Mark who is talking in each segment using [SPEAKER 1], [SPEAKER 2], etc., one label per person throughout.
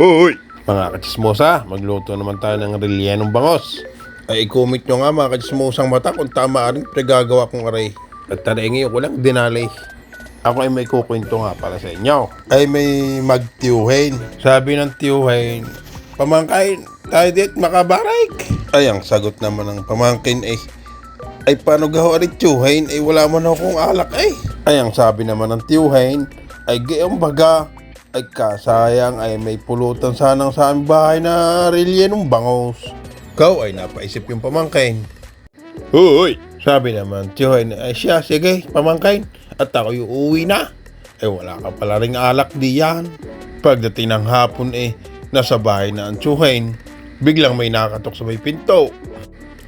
[SPEAKER 1] Hoy! Mga kachismosa, magluto naman tayo ng relyenong bangos. Ay, i-comment nyo nga mga kachismosang mata kung tama rin pre-gagawa kong aray. At tara ngayon ko lang dinalay. Ako ay may kukwento nga para sa inyo. Ay may magtiyuhin. Sabi ng tiyuhin, pamangkain, tayo dit makabarik. Ay, ang sagot naman ng pamangkin ay, ay paano gaho arit tiyuhin? Ay wala man akong alak ay. Ay, ang sabi naman ng tiyuhin, ay gayong baga, ay kasayang ay may pulutan sanang sa aming bahay na relyenong bangos. Kau ay napaisip yung pamangkin. Hoy! Sabi naman, Tiyoy, ay siya, sige, pamangkin. At ako yung uwi na. Eh wala ka pala ring alak di yan. Pagdating ng hapon eh, nasa bahay na ang tsuhin. Biglang may nakatok sa may pinto.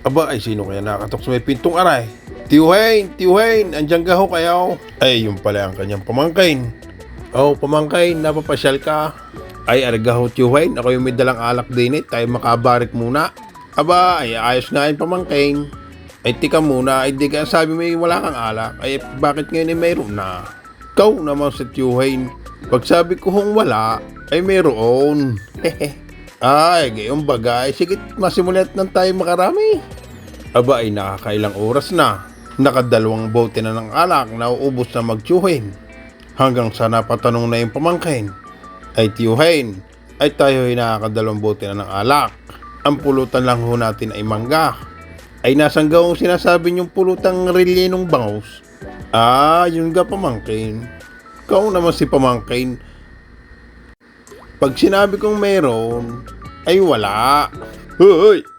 [SPEAKER 1] Aba, ay sino kaya nakatok sa may pintong aray? Tiuhain, Tiuhain, andyan ka ho kayo. Ay, yung pala ang kanyang pamangkin. Oh, pamangkin, napapasyal ka. Ay, arga ho, Tiuhain, ako yung may dalang alak din eh, tayo makabarik muna. Aba, ay ayos nga yung pamangkin. Ay, tika muna, ay di ka sabi may wala kang alak. Ay, bakit ngayon ay mayroon na? Ikaw naman sa Tiuhain. Pag sabi ko hong wala, ay mayroon. ay, gayong bagay. Sige, masimulat nang tayo makarami. Aba ay nakakailang oras na. Nakadalawang bote na ng alak na uubos na magtiyuhin. Hanggang sa napatanong na yung pamangkin. Ay tiyuhin, ay tayo ay nakakadalawang bote na ng alak. Ang pulutan lang ho natin ay mangga. Ay nasang gawang sinasabi niyong pulutang relyenong bangos. Ah, yun ga pamangkin. Kau naman si pamangkin. Pag sinabi kong meron, ay wala. Hoy!